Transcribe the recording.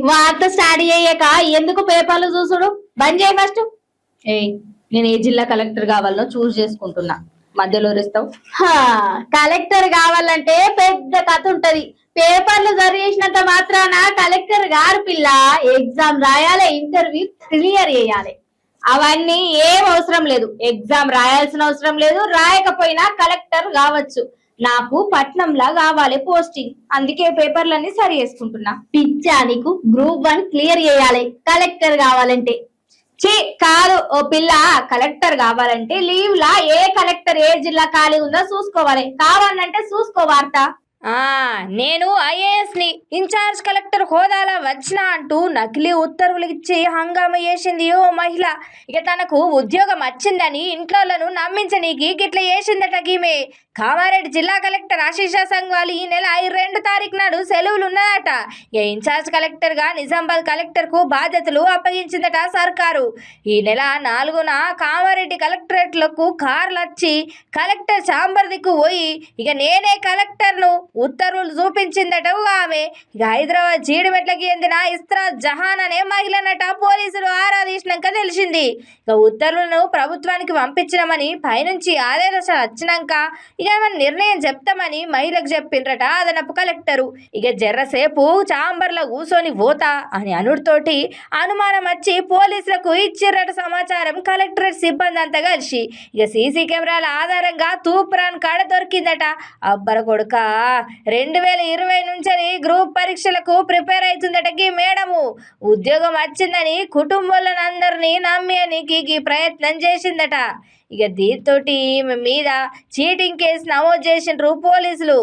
వార్త స్టార్ట్ అయ్యాక ఎందుకు పేపర్లు చూసుడు? బంద్ చేయి ఫస్ట్ ఏయ్ నేను ఏ జిల్లా కలెక్టర్ కావాలో చూస్ చేసుకుంటున్నా. మధ్యలో రిస్తావు. కలెక్టర్ కావాలంటే పెద్ద కథ ఉంటది. పేపర్లు చదివేసినంత మాత్రాన కలెక్టర్ గారు పిల్ల ఎగ్జామ్ రాయాలి ఇంటర్వ్యూ క్లియర్ చేయాలి. అవన్నీ ఏం అవసరం లేదు. ఎగ్జామ్ రాయాల్సిన అవసరం లేదు. రాయకపోయినా కలెక్టర్ కావచ్చు. నాకు పట్నంలా కావాలి పోస్టింగ్. అందుకే పేపర్లన్నీ సరి చేసుకుంటున్నా. పిచ్చా నీకు? గ్రూప్ వన్ క్లియర్ చేయాలి. కలెక్టర్ కావాలంటే. చే కాదు ఓ పిల్ల కలెక్టర్ కావాలంటే లీవ్ లా ఏ కలెక్టర్ ఏ జిల్లా ఖాళీ ఉందో చూసుకోవాలి. కావాలంటే చూసుకోవార్త నేను ఐఏఎస్ని ఇన్ఛార్జ్ కలెక్టర్ హోదాలో వచ్చిన అంటూ నకిలీ ఉత్తర్వులు ఇచ్చి హంగామా చేసింది ఓ మహిళ. ఇక తనకు ఉద్యోగం వచ్చిందని ఇంట్లోలను నమ్మించనీకి గిట్ల చేసిందట గీమె. కామారెడ్డి జిల్లా కలెక్టర్ ఆశీష సంఘాలు ఈ నెల రెండు తారీఖు నాడు సెలవులు ఉన్నాయట ఇక ఇన్ఛార్జ్ కలెక్టర్గా నిజామాబాద్ కలెక్టర్కు బాధ్యతలు అప్పగించిందట సర్కారు. ఈ నెల నాలుగున కామారెడ్డి కలెక్టరేట్లకు కార్లు వచ్చి కలెక్టర్ చాంబర్ దిక్కు పోయి ఇక నేనే కలెక్టర్ను ఉత్తర్వులు చూపించిందట ఆమె. ఇక హైదరాబాద్ జీడిమెట్లకి చెందిన ఇస్త్రా జహాన్ అనే మహిళనట పోలీసులు ఆరాధించినాక తెలిసింది. ఇక ఉత్తర్వులను ప్రభుత్వానికి పంపించినామని పైనుంచి ఆదేశాలు వచ్చినాక ఇక మన నిర్ణయం చెప్తామని మహిళకు చెప్పిండ్రట అదనపు కలెక్టరు. ఇక జర్రసేపు చాంబర్లో కూసోని పోతా అని అనుడితోటి అనుమానం వచ్చి పోలీసులకు ఇచ్చిర్రట సమాచారం కలెక్టరేట్ సిబ్బంది అంతా కలిసి. ఇక సీసీ కెమెరాల ఆధారంగా తూప్రాన్ కాడ దొరికిందట. అబ్బర కొడుకా! రెండు వేల ఇరవై నుంచి గ్రూప్ పరీక్షలకు ప్రిపేర్ అవుతుందటకి మేడము. ఉద్యోగం వచ్చిందని కుటుంబంలో అందరినీ అని ప్రయత్నం చేసిందట. ఇక దీంతోటి ఈమె మీద చీటింగ్ కేసు నమోదు చేసిండ్రు పోలీసులు.